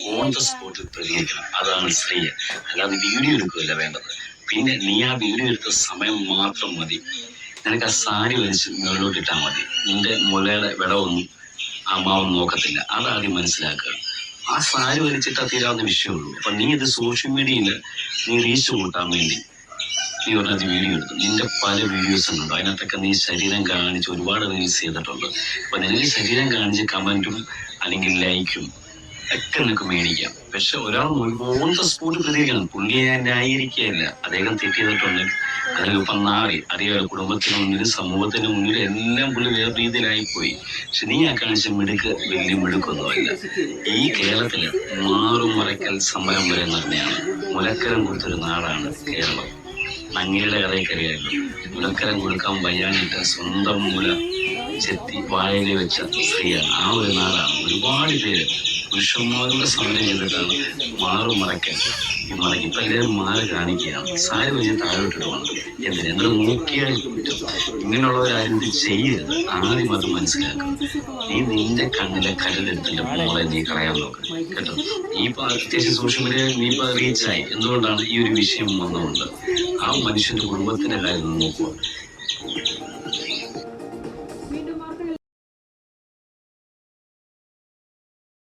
On the അതാണ് സ്ത്രീയെ അല്ലാതെ വീഡിയോ എടുക്കുകയല്ല വേണ്ടത്. പിന്നെ നീ ആ വീഡിയോ എടുത്ത സമയം മാത്രം മതി. നിനക്ക് ആ സാരി വലിച്ച് മുകളിലോട്ട് ഇട്ടാൽ മതി. നിന്റെ മുലയുടെ വിടവൊന്നും ആ അമ്മാവൻ നോക്കത്തില്ല. അതാദ്യം മനസ്സിലാക്കുക. ആ സാരി വലിച്ചിട്ടാ തീരാവുന്ന വിഷയമുള്ളൂ. അപ്പൊ നീ ഇത് സോഷ്യൽ മീഡിയയിൽ നീ റീച്ച് കൂട്ടാൻ വേണ്ടി നീ പറഞ്ഞത് വീഡിയോ എടുത്തു. നിന്റെ പല വീഡിയോസും ഉണ്ട് അതിനകത്തൊക്കെ നീ ശരീരം കാണിച്ച് ഒരുപാട് റീൽസ് ചെയ്തിട്ടുണ്ട്. അപ്പൊ നിനക്ക് ശരീരം കാണിച്ച് കമന്റും അല്ലെങ്കിൽ ലൈക്കും ഒക്കെ നിങ്ങൾക്ക് മേടിക്കാം. പക്ഷെ ഒരാൾ മൂന്ന് സ്പൂൺ പ്രതികരിക്കണം പുള്ളി ന്യായീകരിക്കുകയല്ല അദ്ദേഹം തെറ്റ് ചെയ്തിട്ടുണ്ട്. അതിന് ഇപ്പം നാറി. അറിയാലോ കുടുംബത്തിന് മുന്നിൽ സമൂഹത്തിന് മുന്നിൽ എല്ലാം പുള്ളി വേറെ രീതിയിലായിപ്പോയി. പക്ഷെ നീ ആ കാണിച്ച മിടുക്ക് വലിയ മിടുക്കൊന്നുമല്ല. ഈ കേരളത്തിൽ മാറും മറയ്ക്കൽ സമരം വരെ നടന്നെയാണ് മുലക്കരം കൊടുത്തൊരു നാടാണ് കേരളം. അങ്ങയുടെ കഥയൊക്കെ അറിയാമല്ലോ മുലക്കരം കൊടുക്കാൻ വയ്യാനിട്ട് സ്വന്തം മുല ചെത്തി വായയിൽ വെച്ച സ്ത്രീയാണ്. ആ ഒരു നാടാണ്. ഒരുപാട് പേര് പുരുഷന്മാരുടെ സാന്നിധ്യത്തിലാണ് മാറു മറയ്ക്കാൻ മറയ്ക്ക്. മാറ് എല്ലാവരും മാല കാണിക്കുകയാണ് സാരി ഞാൻ താഴോട്ടിടുവാണ് എന്തിനാ? നിങ്ങൾ നോക്കിയാൽ കുറ്റം. ഇങ്ങനെയുള്ളവരാരും ചെയ്യരുത്. ആദ്യം അത് മനസ്സിലാക്കുക നീ നിന്റെ കണ്ണിലെ കരുതെടുത്തിന്റെ മോളെ നീ കളയാൻ നോക്ക്. കേട്ടോ? നീ ഇപ്പൊ അത്യാവശ്യം സോഷ്യൽ മീഡിയ നീ ഇപ്പൊ റീച്ചായി എന്തുകൊണ്ടാണ് ഈ ഒരു വിഷയം വന്നുകൊണ്ട്? ആ മനുഷ്യന്റെ കുടുംബത്തിന്റെ കാര്യം നോക്കുക